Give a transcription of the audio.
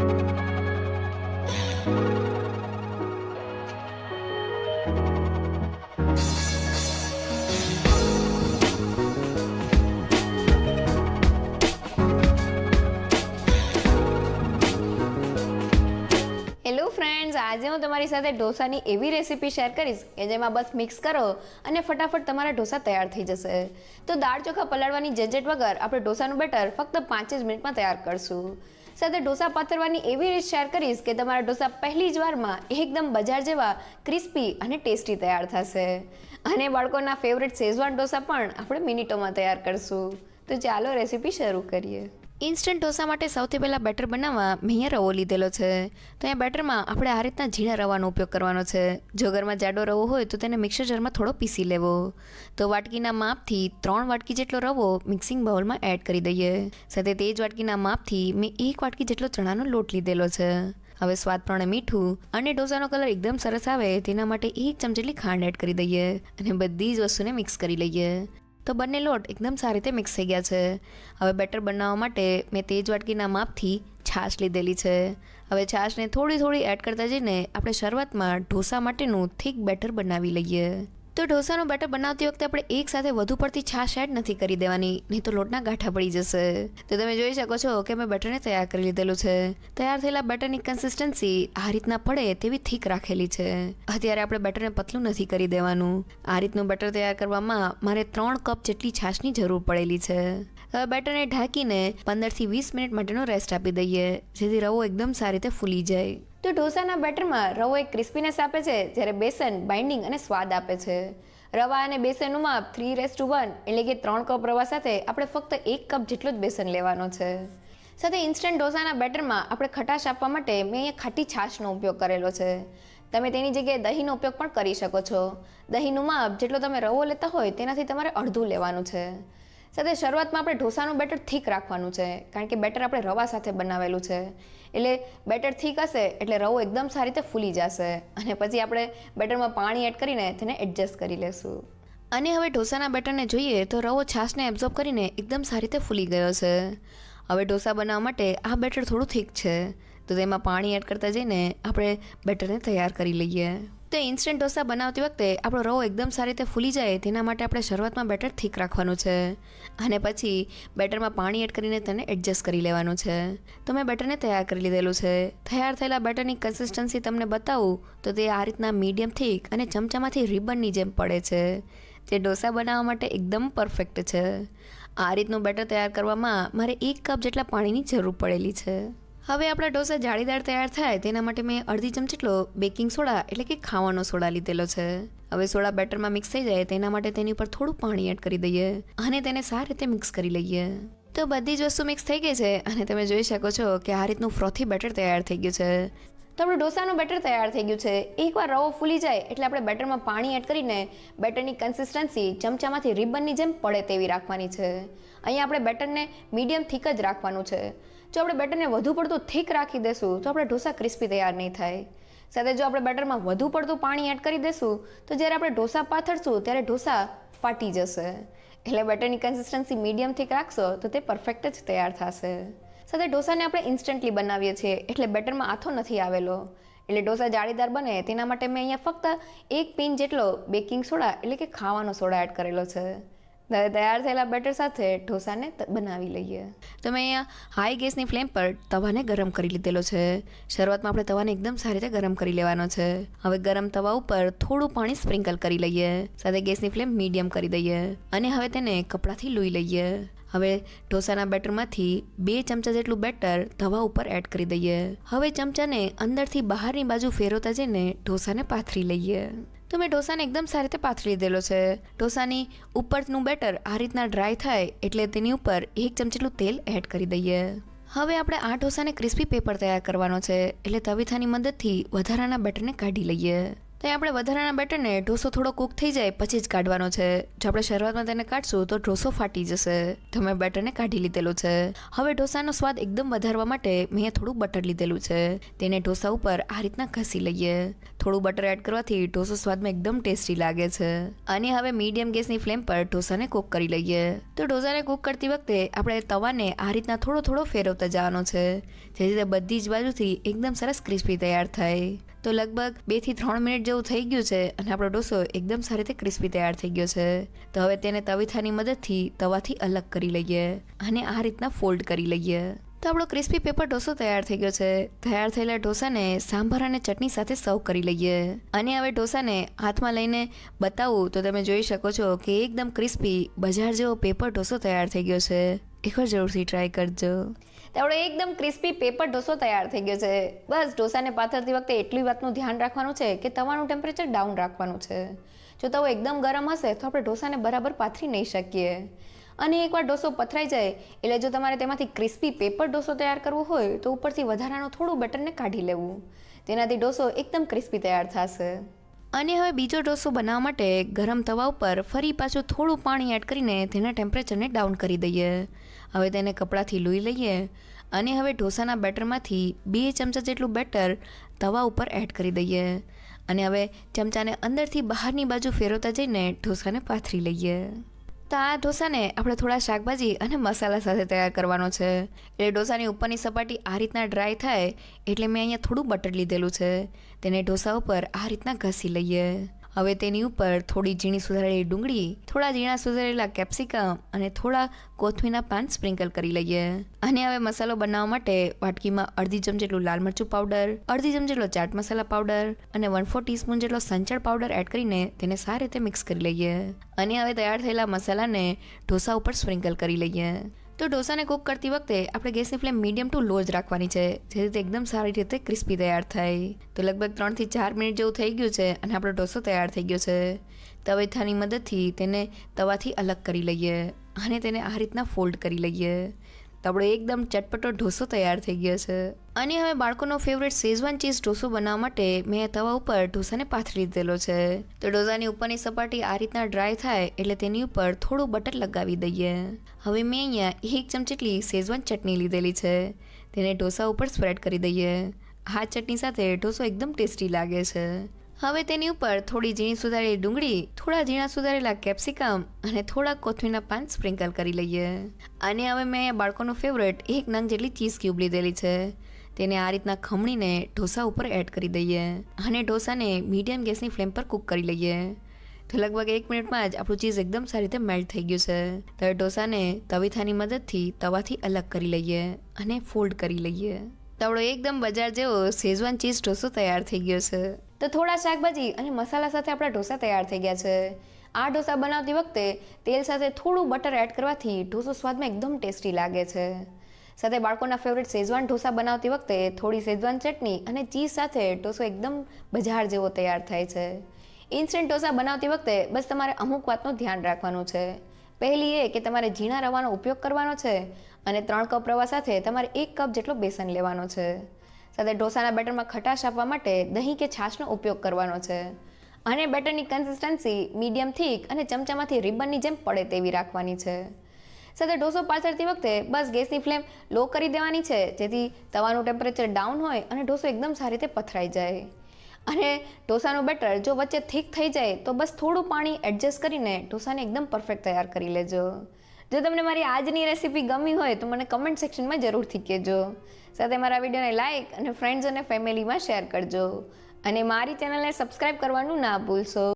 Hello friends આજે હું તમારી સાથે ઢોસાની એવી રેસીપી શેર કરીશ કે જેમાં બસ મિક્સ કરો અને ફટાફટ તમારા ઢોસા તૈયાર થઈ જશે. તો દાળ ચોખા પલાળવાની ઝંઝટ વગર આપણે ઢોસાનું બેટર ફક્ત પાંચ જ મિનિટમાં તૈયાર કરશું. સાથે ઢોસા પાથરવાની એવી રીત શેર કરીશ કે તમારા ઢોસા પહેલી જ વારમાં એકદમ બજાર જેવા, ક્રિસ્પી અને ટેસ્ટી તૈયાર થશે. અને બાળકોના ફેવરેટ શેઝવાન ઢોસા પણ આપણે મિનિટોમાં તૈયાર કરશું. તો ચાલો રેસીપી શરૂ કરીએ. ઇન્સ્ટન્ટ ઢોસા માટે સૌથી પહેલાં બેટર બનાવવા મેં રવો લીધેલો છે. તો અહીંયા બેટરમાં આપણે આ રીતના ઝીણા રવાનો ઉપયોગ કરવાનો છે. જો ઘરમાં જાડો રવો હોય તો તેને મિક્સર જારમાં થોડો પીસી લેવો. તો વાટકીના માપથી ત્રણ વાટકી જેટલો રવો મિક્સિંગ બાઉલમાં એડ કરી દઈએ. સાથે તે જ વાટકીના માપથી મેં એક વાટકી જેટલો ચણાનો લોટ લીધેલો છે. હવે સ્વાદ પ્રમાણે મીઠું અને ઢોસાનો કલર એકદમ સરસ આવે તેના માટે એક ચમચેટલી ખાંડ એડ કરી દઈએ અને બધી જ વસ્તુને મિક્સ કરી લઈએ. તો બંને લોટ એકદમ સારી રીતે મિક્સ થઈ ગયા છે. હવે બેટર બનાવવા માટે મેં તેજ વાટકીના માપથી છાશ લીધેલી છે. હવે છાશને થોડી થોડી એડ કરતા જઈને આપણે શરૂઆતમાં ઢોસા માટેનું થીક બેટર બનાવી લઈએ. તો ઢોસાનું બેટર બનાવતી વખતે આપણે એક સાથે વધુ પડતી છાશ એડ નથી કરી દેવાની, નહીં તો લોટના ગાંઠા પડી જશે. તો તમે જોઈ શકો છો કે મેં બેટરને તૈયાર કરી લીધેલું છે. તૈયાર થયેલા બેટરની કન્સિસ્ટન્સી આ રીતના પડે તેવી થીક રાખેલી છે. અત્યારે આપણે બેટરને પતલું નથી કરી દેવાનું. આ રીતનું બેટર તૈયાર કરવામાં મારે ત્રણ કપ જેટલી છાશની જરૂર પડેલી છે. હવે બેટરને ઢાંકીને પંદરથી વીસ મિનિટ માટેનો રેસ્ટ આપી દઈએ, જેથી રવો એકદમ સારી રીતે ફૂલી જાય. તો ઢોસાના બેટરમાં રવો એક ક્રિસ્પીનેસ આપે છે, જ્યારે બેસન બાઇન્ડિંગ અને સ્વાદ આપે છે. રવા અને બેસનનું માપ થ્રી રેસ ટુ વન એટલે કે ત્રણ કપ રવા સાથે આપણે ફક્ત એક કપ જેટલું જ બેસન લેવાનો છે. સાથે ઇન્સ્ટન્ટ ઢોસાના બેટરમાં આપણે ખટાશ આપવા માટે મેં અહીંયા ખાટી છાશનો ઉપયોગ કરેલો છે. તમે તેની જગ્યાએ દહીંનો ઉપયોગ પણ કરી શકો છો. દહીંનું માપ જેટલો તમે રવો લેતા હોય તેનાથી તમારે અડધું લેવાનું છે. સાથે શરૂઆતમાં આપણે ઢોસાનું બેટર થીક રાખવાનું છે, કારણ કે બેટર આપણે રવા સાથે બનાવેલું છે. એટલે બેટર થીક હશે એટલે રવો એકદમ સારી રીતે ફૂલી જશે અને પછી આપણે બેટરમાં પાણી એડ કરીને તેને એડજસ્ટ કરી લેશું. અને હવે ઢોસાના બેટરને જોઈએ તો રવો છાશને એબ્ઝોર્બ કરીને એકદમ સારી રીતે ફૂલી ગયો છે. હવે ઢોસા બનાવવા માટે આ બેટર થોડું થીક છે, તો તેમાં પાણી એડ કરતા જઈને આપણે બેટરને તૈયાર કરી લઈએ. તો ઇન્સ્ટન્ટ ઢોસા બનાવતી વખતે આપણો રવો એકદમ સારી રીતે ફૂલી જાય, તેના માટે આપણે શરૂઆતમાં બેટર થીક રાખવાનું છે. અને પછી બેટરમાં પાણી એડ કરીને તેને એડજસ્ટ કરી લેવાનું છે. તો મેં બેટરને તૈયાર કરી લીધેલું છે. તૈયાર થયેલા બેટરની કન્સિસ્ટન્સી તમને બતાવું, તો તે આ રીતના મીડિયમ થીક અને ચમચામાંથી રિબનની જેમ પડે છે. જે ઢોસા બનાવવા માટે એકદમ પરફેક્ટ છે. આ રીતનું બેટર તૈયાર કરવામાં મારે એક કપ જેટલા પાણીની જરૂર પડેલી છે. હવે આપણા ઢોસા જાળીદાર તૈયાર થાય, તેના માટે મેં અડધી ચમચી જેટલો બેકિંગ સોડા, એટલે કે ખાવાનો સોડા લીધેલો છે. હવે સોડા બેટરમાં મિક્સ થઈ જાય, તેના માટે તેની ઉપર થોડું પાણી એડ કરી દઈએ અને તેને સારી રીતે મિક્સ કરી લઈએ. તો બધી જ વસ્તુ મિક્સ થઈ ગઈ છે અને તમે જોઈ શકો છો કે આ રીતનું ફ્રોથી બેટર તૈયાર થઈ ગયું છે. તો આપણું ઢોસાનું બેટર તૈયાર થઈ ગયું છે. એકવાર રવો ફૂલી જાય, એટલે આપણે બેટરમાં પાણી એડ કરીને બેટરની કન્સિસ્ટન્સી ચમચામાંથી રિબનની જેમ પડે તેવી રાખવાની છે. અહીંયા આપણે બેટરને મીડિયમ થીક જ રાખવાનું છે. જો આપણે બેટરને વધુ પડતું થીક રાખી દેશું, તો આપણે ઢોસા ક્રિસ્પી તૈયાર નહીં થાય. સાથે જો આપણે બેટરમાં વધુ પડતું પાણી એડ કરી દેશું, તો જ્યારે આપણે ઢોસા પાથરશું, ત્યારે ઢોસા ફાટી જશે. એટલે બેટરની કન્સિસ્ટન્સી મીડિયમ થીક રાખશો, તો તે પરફેક્ટ જ તૈયાર થશે. સાથે ઢોસાને આપણે ઇન્સ્ટન્ટલી બનાવીએ છીએ, એટલે બેટરમાં આથો નથી આવેલો. એટલે ઢોસા જાળીદાર બને, તેના માટે મેં અહીંયા ફક્ત એક પિન જેટલો બેકિંગ સોડા એટલે કે ખાવાનો સોડા એડ કરેલો છે. તૈયાર થયેલા બેટર સાથે ઢોસાને બનાવી લઈએ. તો મેં અહીંયા હાઈ ગેસની ફ્લેમ પર તવાને ગરમ કરી લીધેલો છે. શરૂઆતમાં આપણે તવાને એકદમ સારી રીતે ગરમ કરી લેવાનો છે. હવે ગરમ તવા ઉપર થોડું પાણી સ્પ્રિંકલ કરી લઈએ. સાથે ગેસની ફ્લેમ મીડિયમ કરી દઈએ અને હવે તેને કપડાથી લૂઈ લઈએ. હવે ઢોસાના બેટરમાંથી બે ચમચા જેટલું બેટર તવા ઉપર એડ કરી દઈએ. હવે ચમચાને અંદરથી બહારની બાજુ ફેરવતા જઈને ઢોસાને પાથરી લઈએ. તો મેં ઢોસાને એકદમ સારી રીતે પાથરી લીધેલો છે. ઢોસાની ઉપરનું બેટર આ રીતના ડ્રાય થાય એટલે તેની ઉપર એક ચમચેટલું તેલ એડ કરી દઈએ. હવે આપણે આ ઢોસાને ક્રિસ્પી પેપર તૈયાર કરવાનો છે એટલે તવીથાની મદદથી વધારાના બેટરને કાઢી લઈએ. તો આપણે વધારાના બેટરને ઢોસો થોડો કૂક થઈ જાય, પછી જ કાઢવાનો છે. જો આપણે શરૂઆતમાં તેને કાઢશું, તો ઢોસો ફાટી જશે. તો મેં બેટરને કાઢી લીધેલું છે. હવે ઢોસાનો સ્વાદ એકદમ વધારવા માટે મેં થોડું બટર લીધેલું છે. તેને ઢોસા ઉપર આ રીતના ઘસી લઈએ. થોડું બટર એડ કરવાથી ઢોસો સ્વાદમાં એકદમ ટેસ્ટી લાગે છે. અને હવે મીડિયમ ગેસની ફ્લેમ પર ઢોસાને કૂક કરી લઈએ. તો ઢોસાને કૂક કરતી વખતે આપણે તવાને આ રીતના થોડો થોડો ફેરવતા જવાનો છે. જેથી તે બધી જ બાજુથી એકદમ સરસ ક્રિસ્પી તૈયાર થાય. તો લગભગ બેથી ત્રણ મિનિટ જેવું થઈ ગયું છે અને આપણો ડોસો એકદમ સારી રીતે ક્રિસ્પી તૈયાર થઈ ગયો છે. તો હવે તેને તવીથાની મદદથી તવાથી અલગ કરી લઈએ અને આ રીતના ફોલ્ડ કરી લઈએ. તો આપણો ક્રિસ્પી પેપર ઢોસો તૈયાર થઈ ગયો છે. તૈયાર થયેલા ઢોસાને સાંભાર અને ચટણી સાથે સર્વ કરી લઈએ. અને હવે ઢોસાને હાથમાં લઈને બતાવું તો તમે જોઈ શકો છો કે એકદમ ક્રિસ્પી બજાર જેવો પેપર ઢોસો તૈયાર થઈ ગયો છે. એકવાર જરૂરથી ટ્રાય કરજો. તો આપણો એકદમ ક્રિસ્પી પેપર ઢોસો તૈયાર થઈ ગયો છે. બસ, ઢોસાને પાથરતી વખતે એટલી વાતનું ધ્યાન રાખવાનું છે કે તવાનું ટેમ્પરેચર ડાઉન રાખવાનું છે. જો તવો એકદમ ગરમ હશે, તો આપણે ઢોસાને બરાબર પાથરી નહીં શકીએ. અને એકવાર ઢોસો પથરાઈ જાય, એટલે જો તમારે તેમાંથી ક્રિસ્પી પેપર ઢોસો તૈયાર કરવો હોય, તો ઉપરથી વધારાનું થોડું બટરને કાઢી લેવું. તેનાથી ઢોસો એકદમ ક્રિસ્પી તૈયાર થશે. અને હવે બીજો ઢોસો બનાવવા માટે ગરમ તવા ઉપર ફરી પાછું થોડું પાણી એડ કરીને તેના ટેમ્પરેચરને ડાઉન કરી દઈએ. હવે તેને કપડાથી લૂઈ લઈએ અને હવે ઢોસાના બેટરમાંથી બે ચમચા જેટલું બેટર તવા ઉપર એડ કરી દઈએ. અને હવે ચમચાને અંદરથી બહારની બાજુ ફેરવતા જઈને ઢોસાને પાથરી લઈએ. તો આ ઢોસાને આપણે થોડા શાકભાજી અને મસાલા સાથે તૈયાર કરવાનો છે. એટલે ઢોસાની ઉપરની સપાટી આ રીતના ડ્રાય થાય એટલે મેં અહીંયા થોડું બટર લીધેલું છે. તેને ઢોસા ઉપર આ રીતના ઘસી લઈએ. હવે તેની ઉપર થોડી ઝીણી સુધારેલી ડુંગળી, થોડા ઝીણા સુધારેલા કેપ્સિકમ અને થોડા કોથમીના પાન સ્પ્રિંકલ કરી લઈએ. અને હવે મસાલો બનાવવા માટે વાટકીમાં અડધી ચમચી જેટલું લાલ મરચું પાવડર, અડધી ચમચી જેટલો ચાટ મસાલા પાવડર અને વન ફોર ટીસ્પૂન જેટલો સંચળ પાવડર એડ કરીને તેને સારી રીતે મિક્સ કરી લઈએ. અને હવે તૈયાર થયેલા મસાલાને ઢોસા ઉપર સ્પ્રિંકલ કરી લઈએ. તો ઢોસાને કૂક કરતી વખતે આપણે ગેસની ફ્લેમ મીડિયમ ટુ લો જ રાખવાની છે. જેથી તે એકદમ સારી રીતે ક્રિસ્પી તૈયાર થાય તો લગભગ ત્રણથી ચાર મિનિટ જેવું થઈ ગયું છે અને આપણો ઢોસો તૈયાર થઈ ગયો છે. તવેથાની મદદથી તેને તવાથી અલગ કરી લઈએ અને તેને આ રીતના ફોલ્ડ કરી લઈએ. આપણો એકદમ ચટપટો ઢોસો તૈયાર થઈ ગયો છે. અને હવે બાળકોનો ફેવરેટ શેઝવાન ચીઝ ઢોસો બનાવવા માટે મેં તવા ઉપર ઢોસાને પાથરી દીધેલો છે. તો ઢોસાની ઉપરની સપાટી આ રીતના ડ્રાય થાય એટલે તેની ઉપર થોડું બટર લગાવી દઈએ. હવે મેં અહીંયા એક ચમચેટલી શેઝવાન ચટણી લીધેલી છે. તેને ઢોસા ઉપર સ્પ્રેડ કરી દઈએ. આ ચટણી સાથે ઢોસો એકદમ ટેસ્ટી લાગે છે. હવે તેની ઉપર થોડી ઝીણી સુધારેલી ડુંગળી, થોડા ઝીણા સુધારેલા કેપ્સિકમ અને થોડા કોથમીરના પાન સ્પ્રિંકલ કરી લઈએ. અને હવે મેં બાળકોનું ફેવરેટ એક નંગ જેટલી ચીઝ ક્યુબ લીધેલી છે. તેને આ રીતના ખમણીને ઢોસા ઉપર એડ કરી દઈએ અને ઢોસાને મીડિયમ ગેસની ફ્લેમ પર કૂક કરી લઈએ. તો લગભગ એક મિનિટમાં જ આપણું ચીઝ એકદમ સારી રીતે મેલ્ટ થઈ ગયું છે. તો ઢોસાને તવીથાની મદદથી તવાથી અલગ કરી લઈએ અને ફોલ્ડ કરી લઈએ. તવડો એકદમ બજાર જેવો શેઝવાન ચીઝ ઢોસો તૈયાર થઈ ગયો છે. તો થોડા શાકભાજી અને મસાલા સાથે આપણા ઢોસા તૈયાર થઈ ગયા છે. આ ઢોસા બનાવતી વખતે તેલ સાથે થોડું બટર એડ કરવાથી ઢોસો સ્વાદમાં એકદમ ટેસ્ટી લાગે છે. સાથે બાળકોના ફેવરેટ શેઝવાન ઢોસા બનાવતી વખતે થોડી શેઝવાન ચટણી અને ચીઝ સાથે ઢોસો એકદમ બજાર જેવો તૈયાર થાય છે. ઇન્સ્ટન્ટ ઢોસા બનાવતી વખતે બસ તમારે અમુક વાતનું ધ્યાન રાખવાનું છે. પહેલી એ કે તમારે ઝીણા રવાનો ઉપયોગ કરવાનો છે અને ત્રણ કપ રવા સાથે તમારે એક કપ જેટલો બેસન લેવાનો છે. સાથે ઢોસાના બેટરમાં ખટાશ આપવા માટે દહીં કે છાશનો ઉપયોગ કરવાનો છે. અને બેટરની કન્સિસ્ટન્સી મીડિયમ થીક અને ચમચામાંથી રિબનની જેમ પડે તેવી રાખવાની છે. સાથે ઢોસો પાછળતી વખતે બસ ગેસની ફ્લેમ લો કરી દેવાની છે, જેથી તવાનું ટેમ્પરેચર ડાઉન હોય અને ઢોસો એકદમ સારી રીતે પથરાઈ જાય. અને ઢોસાનું બેટર જો વચ્ચે થીક થઈ જાય, તો બસ થોડું પાણી એડજસ્ટ કરીને ઢોસાને એકદમ પરફેક્ટ તૈયાર કરી લેજો. જો તમને મારી આજની રેસીપી ગમી હોય તો મને કમેન્ટ સેક્શનમાં જરૂરથી કહેજો. સાથે મારા વિડીયોને લાઇક અને ફ્રેન્ડ્સ અને ફેમિલીમાં શેર કરજો. અને મારી ચેનલને સબસ્ક્રાઈબ કરવાનું ના ભૂલશો.